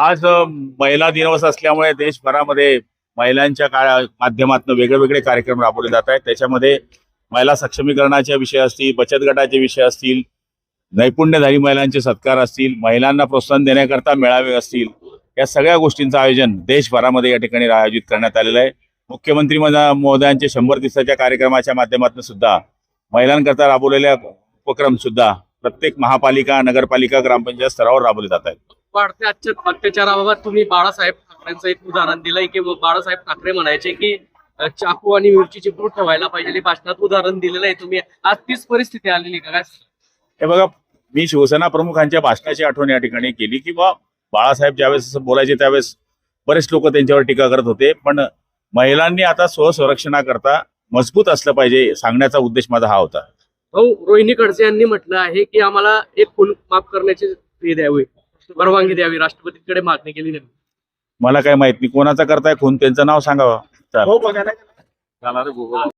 आज महिला दिवस असल्यामुळे देशभरामध्ये महिलांच्या काळा माध्यमातून वेगळे वेगळे कार्यक्रम राबवले जात आहेत. त्याच्यामध्ये महिला सक्षमीकरणाचे विषय असतील बचत गटाचे विषय असतील नैपुण्यधारी महिलांचे सत्कार असतील महिलांना प्रोत्साहन देण्याकरता मेळावे असतील या सगळ्या गोष्टींचं आयोजन देशभरामध्ये या ठिकाणी आयोजित करण्यात आलेलं आहे. मुख्यमंत्री महोदया- महोदयांचे शंभर दिवसाच्या कार्यक्रमाच्या माध्यमातून सुद्धा महिलांकरता राबवलेल्या उपक्रम सुद्धा प्रत्येक महापालिका नगरपालिका ग्रामपंचायत स्तरावर राबवले जात आहेत. वाढत्या अत्य- अत्याचाराबाबत तुम्ही बाळासाहेब ठाकरेंचं एक उदाहरण दिलंय की बाळासाहेब ठाकरे म्हणायचे की चाकू आणि मिरचीची पूड ठेवायला पाहिजे भाषणात उदाहरण दिलेलं आहे. तुम्ही आज तीच परिस्थिती आलेली का? काय हे बघा मी शिवसेना प्रमुखांच्या भाषणाची आठवण या ठिकाणी केली की बा बाळासाहेब ज्यावेळेस असं बोलायचे त्यावेळेस बरेच लोक त्यांच्यावर टीका करत होते पण महिलांनी आता स्वसंरक्षणाकरता मजबूत असलं पाहिजे सांगण्याचा उद्देश माझा हा होता. हो रोहिणी खडसे यांनी म्हटलं आहे की आम्हाला एक खून माफ करण्याची द्यावी. परवानगी द्यावी राष्ट्रपतीकडे मागणी केली त्यांनी. मला काय माहीत नाही कोणाचा करताय खून त्यांचं नाव सांगावं. चालेल.